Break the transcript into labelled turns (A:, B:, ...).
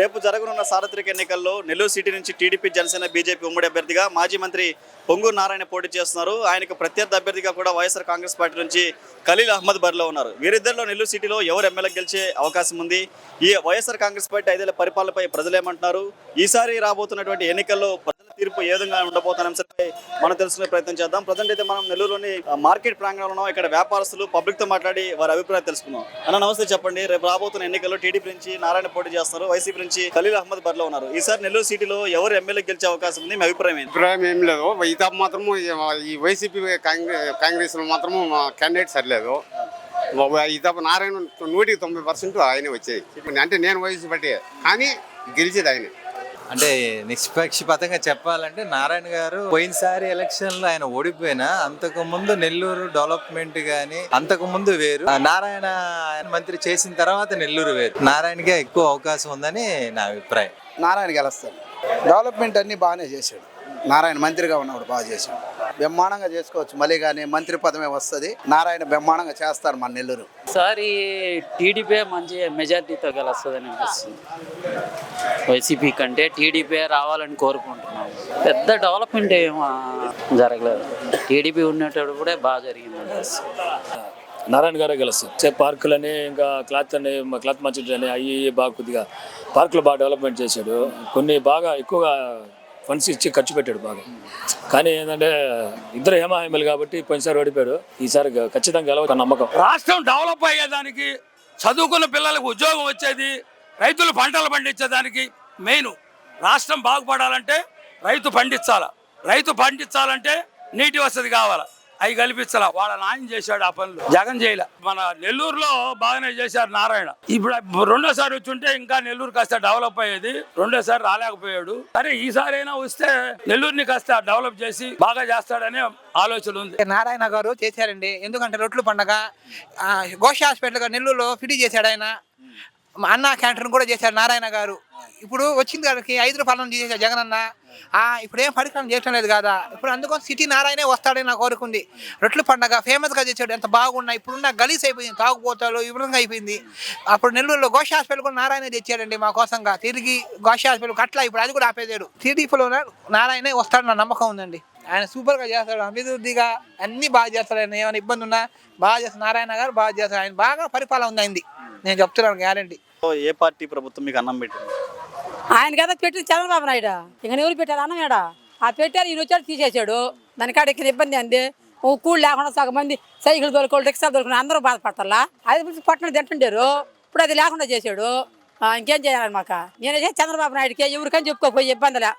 A: రేపు జరగనున్న సార్వత్రిక ఎన్నికల్లో నెల్లూరు సిటీ నుంచి టీడీపీ జనసేన బీజేపీ ఉమ్మడి అభ్యర్థిగా మాజీ మంత్రి పొంగూరు నారాయణ పోటీ చేస్తున్నారు. ఆయనకు ప్రత్యర్థి అభ్యర్థిగా కూడా వైఎస్ఆర్ కాంగ్రెస్ పార్టీ నుంచి ఖలీల్ అహ్మద్ బరిలో ఉన్నారు. వీరిద్దరిలో నెల్లూరు సిటీలో ఎవరు ఎమ్మెల్యే గెలిచే అవకాశం ఉంది? ఈ వైఎస్ఆర్ కాంగ్రెస్ పార్టీ ఐదేళ్ళ పరిపాలనపై ప్రజలేమంటున్నారు ఈసారి రాబోతున్నటువంటి ఎన్నికల్లో తీర్పు ఏ విధంగా ఉండబోతున్న అంశంపై మనం తెలుసుకునే ప్రయత్నం చేద్దాం. ప్రజెంట్ అయితే మనం నెల్లూరులోని మార్కెట్ ప్రాంగణంలో ఇక్కడ వ్యాపారస్తులు పబ్లిక్తో మాట్లాడి వారి అభిప్రాయం తెలుసుకుందాం. అన్న నమస్తే చెప్పండి. రేపు రాబోతున్న ఎన్నికల్లో టీడీపీ నుంచి నారాయణ పోటీ చేస్తున్నారు వైసీపీ నుంచి ఖలీల్ అహ్మద్ బరిలో ఉన్నారు. ఈసారి నెల్లూరు సిటీలో ఎవరు ఎమ్మెల్యే గెలిచే అవకాశం ఉంది? మీ అభిప్రాయం ఏంటి?
B: అభిప్రాయం ఏం లేదు. ఇత మాత్రము ఈ వైసీపీ కాంగ్రెస్లో మాత్రము క్యాండిడేట్ సరిలేదు. ఇత నారాయణ నూటికి తొంభై పర్సెంట్ ఆయనే వచ్చేది. అంటే నేను వయసు బట్టి. కానీ గెలిచేది ఆయనే.
C: అంటే నిష్పక్షపాతంగా చెప్పాలంటే నారాయణ గారు పోయినసారి ఎలక్షన్లో ఆయన ఓడిపోయినా అంతకు ముందు నెల్లూరు డెవలప్మెంట్ గాని అంతకు ముందు వేరు. నారాయణ ఆయన మంత్రి చేసిన తర్వాత నెల్లూరు వేరు. నారాయణకే ఎక్కువ అవకాశం ఉందని నా అభిప్రాయం.
D: నారాయణ గెలుస్తాడు. డెవలప్మెంట్ అన్ని బాగానే చేశాడు. నారాయణ మంత్రిగా ఉన్నప్పుడు బాగా చేశాడు. బ్రహ్మాండంగా చేసుకోవచ్చు. మళ్ళీ కానీ మంత్రి పదమే వస్తుంది. నారాయణ బ్రహ్మాండంగా చేస్తారు మన నెల్లూరు.
E: ఈసారి టీడీపీ మంచి మెజార్టీతో గెలుస్తుందని అనిపిస్తుంది. వైసీపీ కంటే టీడీపీ రావాలని కోరుకుంటున్నాం. పెద్ద డెవలప్మెంట్ ఏం ఆ, జరగలేదు. టీడీపీ ఉండేటప్పుడే బాగా జరిగింది
F: నారాయణ గారే గెలుస్తారు. సే పార్కులని ఇంకా క్లాత్ అని క్లాత్ మార్కెట్ అని అవి బాగా కొద్దిగా పార్కులు బాగా డెవలప్మెంట్ చేశాడు. కొన్ని బాగా ఎక్కువగా ఫండ్స్ ఇచ్చి ఖర్చు పెట్టాడు బాగా. కానీ ఏంటంటే ఇద్దరు హేమాహేమలు కాబట్టి పోయినసారి ఓడిపోయాడు. ఈసారి ఖచ్చితంగా గెలవ నమ్మకం.
G: రాష్ట్రం డెవలప్ అయ్యేదానికి చదువుకున్న పిల్లలకు ఉద్యోగం వచ్చేది రైతులు పంటలు పండించేదానికి మెయిన్. రాష్ట్రం బాగుపడాలంటే రైతు పండించాల. రైతు పండించాలంటే నీటి వసతి కావాలా. అవి కల్పించాల. వాళ్ళ నాయన చేశాడు ఆ పనులు. జగన్ చేయలే. మన నెల్లూరులో బాగానే చేశారు నారాయణ. ఇప్పుడు రెండోసారి వచ్చుంటే ఇంకా నెల్లూరు కాస్త డెవలప్ అయ్యేది. రెండోసారి రాలేకపోయాడు. సరే ఈసారి అయినా వస్తే నెల్లూరుని కాస్త డెవలప్ చేసి బాగా చేస్తాడనే ఆలోచన ఉంది.
H: నారాయణ గారు చేశారండి. ఎందుకంటే రొట్లు పండగ ఆ, ఘోష హాస్పిటల్ గారు నెల్లూరులో ఫిటీ చేశాడు ఆయన. అన్న క్యాంటీన్ కూడా చేశాడు నారాయణ గారు. ఇప్పుడు వచ్చింది గారికి ఐదు రూపాయల చేశారు జగన్ అన్న. ఆ, ఇప్పుడు ఏం పరికరం చేయటం లేదు కదా. ఇప్పుడు అందుకోసం సిటీ నారాయణే వస్తాడని నాకు కోరుకుంది రొట్లు పండగ ఫేమస్గా చేశాడు ఎంత బాగున్నా ఇప్పుడున్న గలీస్ అయిపోయింది తాగుపోతాలు వివరంగా అయిపోయింది. అప్పుడు నెల్లూరులో ఘోష హాస్పిటల్ కూడా నారాయణ తెచ్చాడండి మా కోసంగా. తిరిగి ఘోష హాస్పిటల్ అట్లా ఇప్పుడు అది కూడా ఆపేదాడు టీడీపీలో నారాయణే వస్తాడు నా నమ్మకం ఉందండి. ఆయన సూపర్గా చేస్తాడు అభివృద్ధిగా అన్నీ బాగా చేస్తాడు. ఆయన ఏమైనా ఇబ్బంది ఉన్నా బాగా చేస్తాడు. నారాయణ గారు బాగా చేస్తాడు. ఆయన బాగా పరిపాలన ఉంది ఆయనది. నేను చెప్తున్నాను గ్యారంటీ.
A: ఏ పార్టీ ప్రభుత్వం మీకు అన్నం పెట్టింది?
I: ఆయన కదా పెట్టింది చంద్రబాబు నాయుడు. ఇంకా ఎవరు పెట్టారు అన్నం ఏడా? ఆ పెట్టారు ఈయన వచ్చాడు తీసేసాడు దానికాడ ఇక్కడ ఇబ్బంది అంది ఓ కూళ్ళు లేకుండా సగం మంది సైకిల్ దొరకలు రిక్షాలు దొరకలు అందరూ బాధపడతారా అది పట్టణం తింటుండారు. ఇప్పుడు అది లేకుండా చేశాడు. ఆ, ఇంకేం చేయాలని మాక? నేనే చంద్రబాబు నాయుడుకి ఎవరికని చెప్పుకోకపోయి ఇబ్బందిలే.